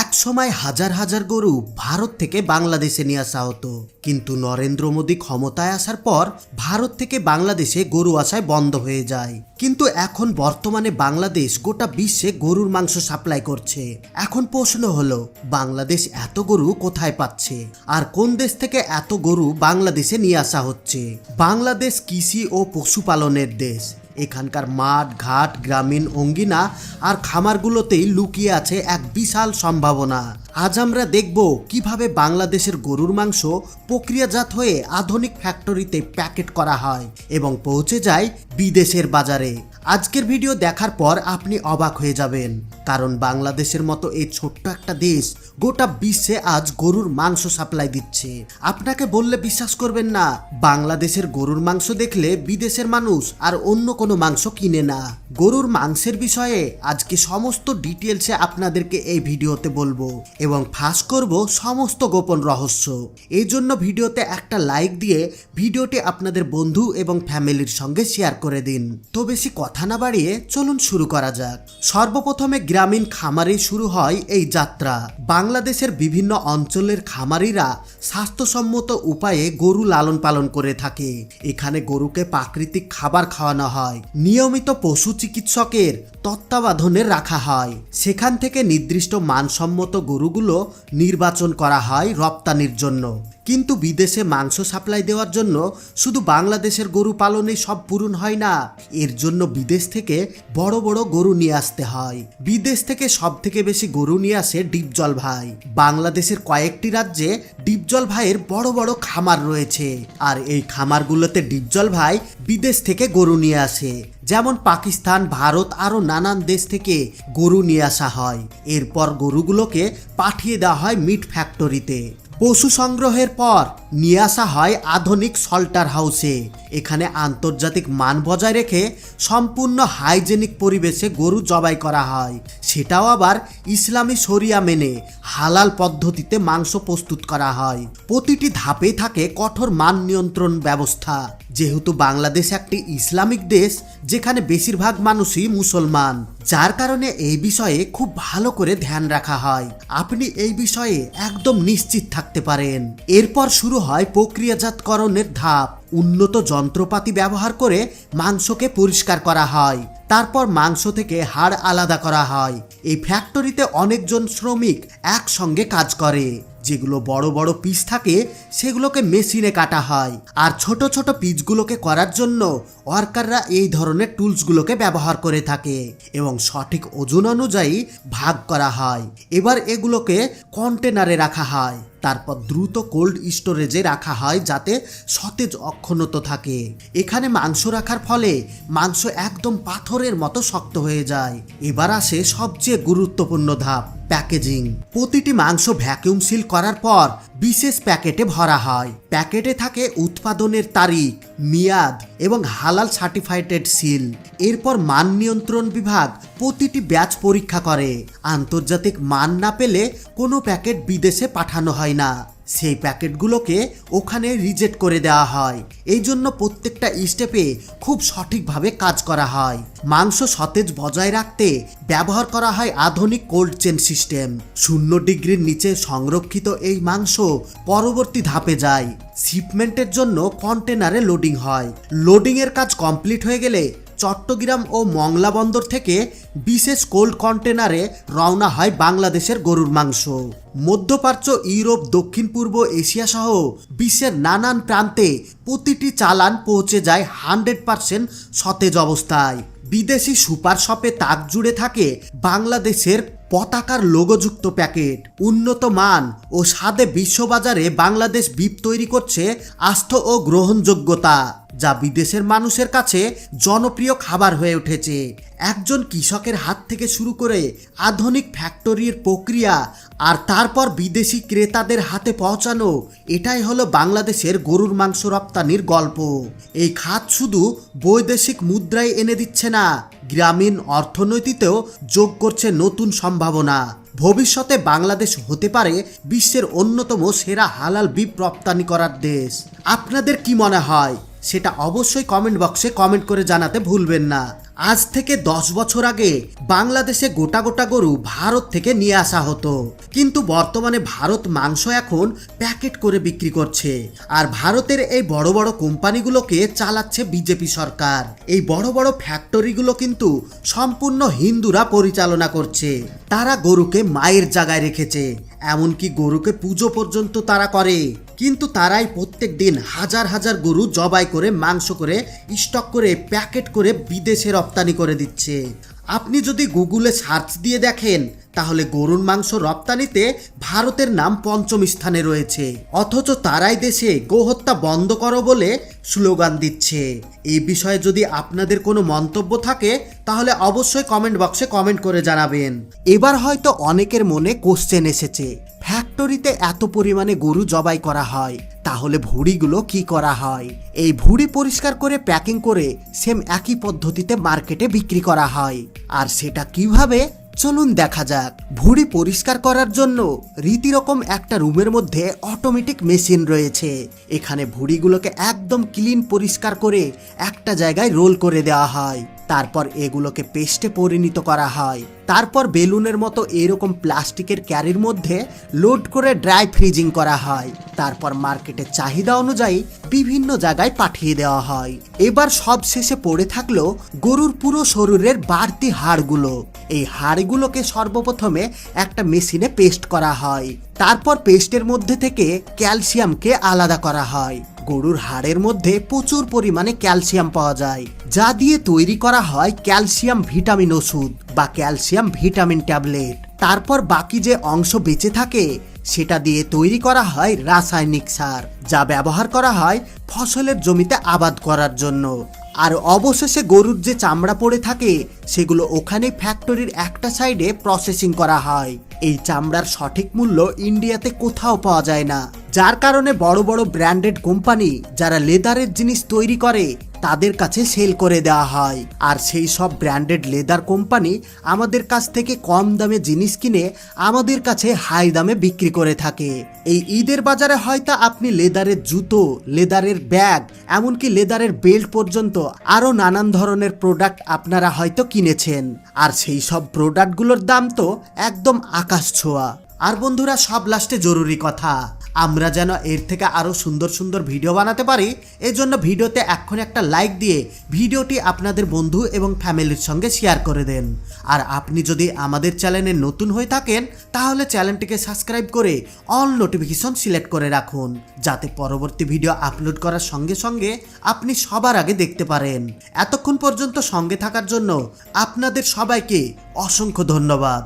এক সময় হাজার হাজার গরু ভারত থেকে বাংলাদেশে নিয়ে আসা হতো। কিন্তু নরেন্দ্র মোদী ক্ষমতায় আসার পর ভারত থেকে বাংলাদেশে গরু আসায় বন্ধ হয়ে যায়। কিন্তু এখন বর্তমানে বাংলাদেশ গোটা বিশ্বে গরুর মাংস সাপ্লাই করছে। এখন প্রশ্ন হলো, বাংলাদেশ এত গরু কোথায় পাচ্ছে? আর কোন দেশ থেকে এত গরু বাংলাদেশে নিয়ে আসা হচ্ছে? বাংলাদেশ কৃষি ও পশুপালনের দেশ। এখানকার মাঠ, ঘাট, গ্রামীণ অঙ্গিনা আর খামারগুলোতেই লুকিয়ে আছে এক বিশাল সম্ভাবনা। আজ আমরা দেখব কীভাবে বাংলাদেশের গরুর মাংস প্রক্রিয়াজাত হয়ে আধুনিক ফ্যাক্টরিতে প্যাকেট করা হয় এবং পৌঁছে যায় বিদেশের বাজারে। আজকের ভিডিও দেখার পর আপনি অবাক হয়ে যাবেন। কারণ বাংলাদেশের মতো এই ছোট্ট একটা দেশ গোটা বিশ্বে আজ গরুর মাংস সাপ্লাই দিচ্ছে। আপনাকে বললে বিশ্বাস করবেন না, বাংলাদেশের গরুর মাংস দেখলে বিদেশের মানুষ আর অন্য কোনো মাংস কিনে না। গরুর মাংসের বিষয়ে আজকে সমস্ত ডিটেলসে আপনাদেরকে এই ভিডিওতে বলব এবং ফাঁস করব সমস্ত গোপন রহস্য। এই জন্য ভিডিওতে একটা লাইক দিয়ে ভিডিওটি আপনাদের বন্ধু এবং ফ্যামিলির সঙ্গে শেয়ার করে দিন। তো বেশি কথা না বাড়িয়ে চলুন শুরু করা যাক। সর্বপ্রথমে গ্রামীণ খামারে শুরু হয় এই যাত্রা। বাংলাদেশের বিভিন্ন অঞ্চলের খামারিরা স্বাস্থ্যসম্মত উপায়ে গরু লালন পালন করে থাকে। এখানে গরুকে প্রাকৃতিক খাবার খাওয়ানো হয়। নিয়মিত পশু চিকিৎসকের তত্ত্বাবধানে রাখা হয়। সেখান থেকে নির্দিষ্ট মানসম্মত গরুগুলো নির্বাচন করা হয় রপ্তানির জন্য। কিন্তু বিদেশে মাংস সাপ্লাই দেওয়ার জন্য শুধু বাংলাদেশের গরু পালনে সব পূরণ হয় না, এর জন্য বিদেশ থেকে বড় বড় গরু নিয়ে আসতে হয়। বিদেশ থেকে সব থেকে বেশি গরু নিয়ে আসে ডিপজল ভাই। বাংলাদেশের কয়েকটি রাজ্যে ডিপজল ভাইয়ের বড় বড় খামার রয়েছে, আর এই খামারগুলোতে ডিপজল ভাই বিদেশ থেকে গরু নিয়ে আসে। যেমন পাকিস্তান, ভারত আরও নানান দেশ থেকে গরু নিয়ে আসা হয়। এরপর গরুগুলোকে পাঠিয়ে দেওয়া হয় মিট ফ্যাক্টরিতে। পশু সংগ্রহের পর নিয়ে আসা হয় আধুনিক সল্টার হাউসে। এখানে আন্তর্জাতিক মান বজায় রেখে সম্পূর্ণ হাইজেনিক পরিবেশে গরু জবাই করা হয়। সেটাও আবার ইসলামী শরিয়া মেনে হালাল পদ্ধতিতে মাংস প্রস্তুত করা হয়। প্রতিটি ধাপে থাকে কঠোর মান নিয়ন্ত্রণ ব্যবস্থা। যেহেতু বাংলাদেশ একটি ইসলামিক দেশ, যেখানে বেশিরভাগ মানুষই মুসলমান। যার কারণে এই বিষয়ে খুব ভালো করে ধ্যান রাখা হয়। আপনি এই বিষয়ে একদম নিশ্চিত থাকতে পারেন। এরপর শুরু হয় প্রক্রিয়াজাতকরণের ধাপ। উন্নত যন্ত্রপাতি ব্যবহার করে মাংসকে পরিষ্কার করা হয়। তারপর মাংস থেকে হাড় আলাদা করা হয়। এই ফ্যাক্টরিতে অনেকজন শ্রমিক একসঙ্গে কাজ করে। যেগুলো বড় বড় পিস থাকে, সেগুলোকে মেশিনে কাটা হয়। আর ছোট ছোট পিচগুলোকে করার জন্য ওয়ার্কাররা এই ধরনের টুলসগুলোকে ব্যবহার করে থাকে এবং সঠিক ওজন অনুযায়ী ভাগ করা হয়। এবার এগুলোকে কন্টেনারে রাখা হয়। তারপর দ্রুত কোল্ড স্টোরেজে রাখা হয় যাতে সতেজ অক্ষুণ্ণত থাকে। এখানে মাংস রাখার ফলে মাংস একদম পাথরের মতো শক্ত হয়ে যায়। এবার আসে সবচেয়ে গুরুত্বপূর্ণ ধাপ, প্যাকেজিং। প্রতিটি মাংস ভ্যাকিউম সিল করার পর বিশেষ প্যাকেটে ভরা হয়। প্যাকেটে থাকে উৎপাদনের তারিখ মেয়াদ এবং হালাল সার্টিফাইডেড সিল। এরপর মান নিয়ন্ত্রণ বিভাগ প্রতিটি ব্যাচ পরীক্ষা করে। আন্তর্জাতিক মান না পেলে কোনো প্যাকেট বিদেশে পাঠানো হয় না। সেই প্যাকেটগুলোকে ওখানে রিজেক্ট করে দেওয়া হয়। এই জন্য প্রত্যেকটা স্টেপে খুব সঠিকভাবে কাজ করা হয়। মাংস সতেজ বজায় রাখতে ব্যবহার করা হয় আধুনিক কোল্ড চেন সিস্টেম। শূন্য ডিগ্রির নিচে সংরক্ষিত এই মাংস পরবর্তী ধাপে যায়। শিপমেন্টের জন্য কন্টেনারে লোডিং হয়। লোডিংয়ের কাজ কমপ্লিট হয়ে গেলে চট্টগ্রাম ও মংলা বন্দর থেকে বিশেষ কোল্ড কন্টেনারে রওনা হয় বাংলাদেশের গরুর মাংস। মধ্যপ্রাচ্য, ইউরোপ, দক্ষিণ পূর্ব এশিয়া সহ বিশ্বের নানান প্রান্তে প্রতিটি চালান পৌঁছে যায় হান্ড্রেড পারসেন্ট সতেজ অবস্থায়। বিদেশি সুপার শপে তাক জুড়ে থাকে বাংলাদেশের পতাকার লোগোযুক্ত প্যাকেট, উন্নত মান ও স্বাদে বিশ্ববাজারে বাংলাদেশ বিপ তৈরি করছে আস্থ ও গ্রহণযোগ্যতা। যা বিদেশের মানুষের কাছে জনপ্রিয় খাবার হয়ে উঠেছে। একজন কৃষকের হাত থেকে শুরু করে আধুনিক ফ্যাক্টরির প্রক্রিয়া আর তারপর বিদেশি ক্রেতাদের হাতে পৌঁছানো, এটাই হলো বাংলাদেশের গরুর মাংস রপ্তানির গল্প। এই খাত শুধু বৈদেশিক মুদ্রায় এনে দিচ্ছে না, গ্রামীণ অর্থনীতিতেও যোগ করছে নতুন সম্ভাবনা। ভবিষ্যতে বাংলাদেশ হতে পারে বিশ্বের অন্যতম সেরা হালাল বিপ রপ্তানি করার দেশ। আপনাদের কি মনে হয়? সেটা অবশ্যই কমেন্ট বক্সে কমেন্ট করে জানাতে ভুলবেন না। আজ থেকে দশ বছর আগে বাংলাদেশে গোটা গোটা গরু ভারত থেকে নিয়ে আসা হতো। কিন্তু বর্তমানে ভারত মাংস এখন প্যাকেট করে বিক্রি করছে। আর ভারতের এই বড় বড় কোম্পানিগুলোকে চালাচ্ছে বিজেপি সরকার। এই বড় বড় ফ্যাক্টরিগুলো কিন্তু সম্পূর্ণ হিন্দুরা পরিচালনা করছে। তারা গরুকে মায়ের জায়গায় রেখেছে। এমনকি গরুকে পুজো পর্যন্ত তারা করে। কিন্তু তারাই প্রত্যেক দিন হাজার হাজার গরু জবাই করে, মাংস করে, স্টক করে, প্যাকেট করে বিদেশে রপ্তানি করে দিচ্ছে। আপনি যদি গুগলে সার্চ দিয়ে দেখেন, তাহলে গরুর মাংস রপ্তানিতে ভারতের নাম পঞ্চম স্থানে রয়েছে। অথচ তারাই দেশে গোহত্যা বন্ধ করো বলে স্লোগান দিচ্ছে। এই বিষয়ে যদি আপনাদের কোনো মন্তব্য থাকে, তাহলে অবশ্যই কমেন্ট বক্সে কমেন্ট করে জানাবেন। এবার হয়তো অনেকের মনে কোশ্চেন এসেছে ফ্যাক্টরিতে এত পরিমাণে গরু জবাই করা হয়। তাহলে ভুড়িগুলো কি করা হয়? এই ভুড়ি পরিষ্কার করে প্যাকিং করে সেম একই পদ্ধতিতে মার্কেটে বিক্রি করা হয়। আর সেটা কীভাবে? চলুন দেখা যাক। ভুড়ি পরিষ্কার করার জন্য রীতিরকম একটা রুমের মধ্যে অটোমেটিক মেশিন রয়েছে। এখানে ভুড়িগুলোকে একদম ক্লিন পরিষ্কার করে একটা জায়গায় রোল করে দেওয়া হয়। তারপর এগুলোকে পেস্টে পরিণত করা হয়। তারপর বেলুনের মতো এরকম প্লাস্টিকের ক্যারির মধ্যে লোড করে ড্রাই ফ্রিজিং করা হয়। তারপর মার্কেটের চাহিদা অনুযায়ী বিভিন্ন জায়গায় পাঠিয়ে দেওয়া হয়। এবার সব শেষে পড়ে থাকল গরুর পুরো শরীরের বাড়তি হাড়গুলো। এই হাড়গুলোকে সর্বপ্রথমে একটা মেশিনে পেস্ট করা হয়। তারপর পেস্টের মধ্যে থেকে ক্যালসিয়ামকে আলাদা করা হয়। গরুর হাড়ের মধ্যে প্রচুর পরিমাণে ক্যালসিয়াম পাওয়া যায়। যা দিয়ে তৈরি করা হয় ক্যালসিয়াম ভিটামিন ওষুধ বা ক্যালসিয়াম ভিটামিন ট্যাবলেট। তারপর বাকি যে অংশ বেঁচে থাকে, সেটা দিয়ে তৈরি করা হয় রাসায়নিক সার, যা ব্যবহার করা হয় ফসলের জমিতে আবাদ করার জন্য। আর অবশেষে গরুর যে চামড়া পড়ে থাকে, সেগুলো ওখানে ফ্যাক্টরির একটা সাইডে প্রসেসিং করা হয়। এই চামড়ার সঠিক মূল্য ইন্ডিয়াতে কোথাও পাওয়া যায় না। যার কারণে বড় বড় ব্র্যান্ডেড কোম্পানি যারা লেদারের জিনিস তৈরি করে, তাদের কাছে সেল করে দেওয়া হয়। আর সেই সব ব্র্যান্ডেড লেদার কোম্পানি আমাদের কাছ থেকে কম দামে জিনিস কিনে আমাদের কাছে হাই দামে বিক্রি করে থাকে। এই ঈদের বাজারে হয়তো আপনি লেদারের জুতো, লেদারের ব্যাগ, এমনকি লেদারের বেল্ট পর্যন্ত আরও নানান ধরনের প্রোডাক্ট আপনারা হয়তো কিনেছেন। আর সেই সব প্রোডাক্টগুলোর দাম তো একদম আকাশ ছোঁয়া। আর বন্ধুরা, সব লাস্টে জরুরি কথা। আমরা যেন এর থেকে আরও সুন্দর সুন্দর ভিডিও বানাতে পারি এই জন্য ভিডিওতে এখন একটা লাইক দিয়ে ভিডিওটি আপনাদের বন্ধু এবং ফ্যামিলির সঙ্গে শেয়ার করে দেন। আর আপনি যদি আমাদের চ্যানেলে নতুন হয়ে থাকেন, তাহলে চ্যানেলটিকে সাবস্ক্রাইব করে অল নোটিফিকেশন সিলেক্ট করে রাখুন, যাতে পরবর্তী ভিডিও আপলোড করার সঙ্গে সঙ্গে আপনি সবার আগে দেখতে পারেন। এতক্ষণ পর্যন্ত সঙ্গে থাকার জন্য আপনাদের সবাইকে অসংখ্য ধন্যবাদ।